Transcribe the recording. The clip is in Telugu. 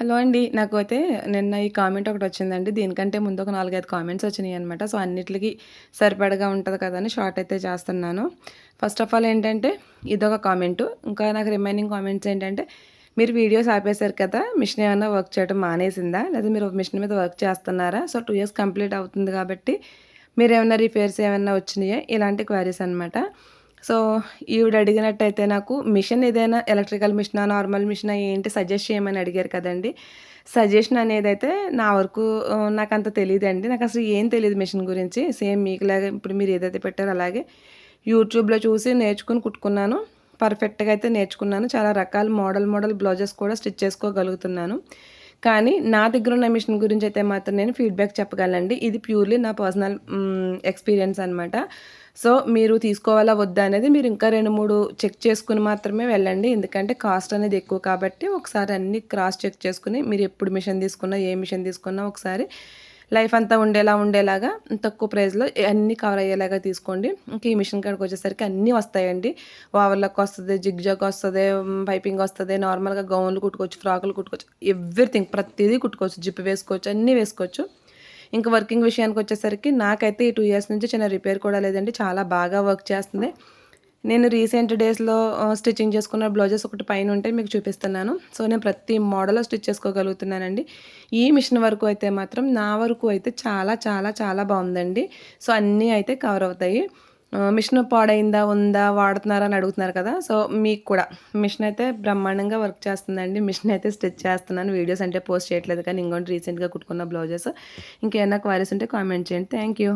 హలో అండి. నాకు అయితే నిన్న ఈ కామెంట్ ఒకటి వచ్చిందండి. దీనికంటే ముందు ఒక నాలుగైదు కామెంట్స్ వచ్చినాయి అనమాట సో, అన్నిటికి సరిపడగా ఉంటుంది కదా అని షార్ట్ అయితే చేస్తున్నాను. ఫస్ట్ ఆఫ్ ఆల్ ఏంటంటే ఇదొక కామెంటు. ఇంకా నాకు రిమైనింగ్ కామెంట్స్ ఏంటంటే మీరు వీడియోస్ ఆపేశారు కదా! మిషన్ ఏమైనా వర్క్ చేయడం మానేసిందా? లేదా మీరు మిషన్ మీద వర్క్ చేస్తున్నారా? సో, టూ ఇయర్స్ కంప్లీట్ అవుతుంది కాబట్టి మీరు ఏమైనా రిపేర్స్ ఏమైనా వచ్చినాయా? ఇలాంటి క్వైరీస్ అనమాట. సో, ఈవిడ అడిగినట్టయితే నాకు మిషన్ ఏదైనా ఎలక్ట్రికల్ మిషనా? నార్మల్ మిషనా? ఏంటి సజెస్ట్ చేయమని అడిగారు కదండీ! సజెషన్ అనేది అయితే నా వరకు నాకు అంత తెలియదండి నాకు అసలు ఏం తెలియదు మిషన్ గురించి. సేమ్ మీకులాగా ఇప్పుడు మీరు ఏదైతే పెట్టారో అలాగే యూట్యూబ్‌లో చూసి నేర్చుకుని కుట్టుకున్నాను. పర్ఫెక్ట్‌గా అయితే నేర్చుకున్నాను. చాలా రకాల మోడల్, మోడల్ బ్లౌజెస్ కూడా స్టిచ్ చేసుకోగలుగుతున్నాను. కానీ నా దగ్గర ఉన్న మిషన్ గురించి అయితే మాత్రం నేను ఫీడ్‌బ్యాక్ చెప్పగలనండి. ఇది ప్యూర్‌లీ నా పర్సనల్ ఎక్స్‌పీరియన్స్ అనమాట. సో, మీరు తీసుకోవాలా? వద్దా? అనేది మీరు ఇంకా 2, 3 చెక్ చేసుకుని మాత్రమే వెళ్ళండి. ఎందుకంటే కాస్ట్ అనేది ఎక్కువ కాబట్టి ఒకసారి అన్ని క్రాస్ చెక్ చేసుకుని మీరు ఎప్పుడు మిషన్ తీసుకున్నా, ఏ మిషన్ తీసుకున్నా ఒకసారి లైఫ్ అంతా ఉండేలా ఉండేలాగా తక్కువ ప్రైస్‌లో అన్నీ కవర్ అయ్యేలాగా తీసుకోండి. ఇంకా ఈ మిషన్ కాడికి వచ్చేసరికి అన్నీ వస్తాయండి. ఓవర్‌లాక్ వస్తుంది జిగ్‌జాగ్ వస్తుంది పైపింగ్ వస్తుంది నార్మల్‌గా గౌన్లు కుట్టుకోవచ్చు, ఫ్రాకులు కుట్టుకోవచ్చు. ఎవ్రీథింగ్ ప్రతిదీ కుట్టుకోవచ్చు. జిప్ వేసుకోవచ్చు, అన్నీ వేసుకోవచ్చు. ఇంకా వర్కింగ్ విషయానికి వచ్చేసరికి నాకైతే ఈ టూ ఇయర్స్ నుంచి చిన్న రిపేర్ కూడా లేదండి. చాలా బాగా వర్క్ చేస్తుంది. నేను రీసెంట్ డేస్‌లో స్టిచ్చింగ్ చేసుకున్న బ్లౌజెస్ ఒకటి పైనుంటే మీకు చూపిస్తున్నాను. సో, నేను ప్రతి మోడల్లో స్టిచ్ చేసుకోగలుగుతున్నానండి. ఈ మిషన్ వరకు అయితే మాత్రం నా వరకు అయితే చాలా చాలా చాలా బాగుందండి సో, అన్నీ అయితే కవర్ అవుతాయి. మిషన్ పాడైందా? ఉందా? వాడుతున్నారా? అని అడుగుతున్నారు కదా! సో, మీకు కూడా మిషన్ అయితే బ్రహ్మాండంగా వర్క్ చేస్తుందండి. మిషన్ అయితే స్టిచ్ చేస్తున్నాను. వీడియోస్ అంటే పోస్ట్ చేయట్లేదు కానీ ఇంకోటి రీసెంట్‌గా కుట్టుకున్న బ్లౌజెస్. ఇంకేమైనా క్వారీస్ ఉంటే కామెంట్ చేయండి. Thank you.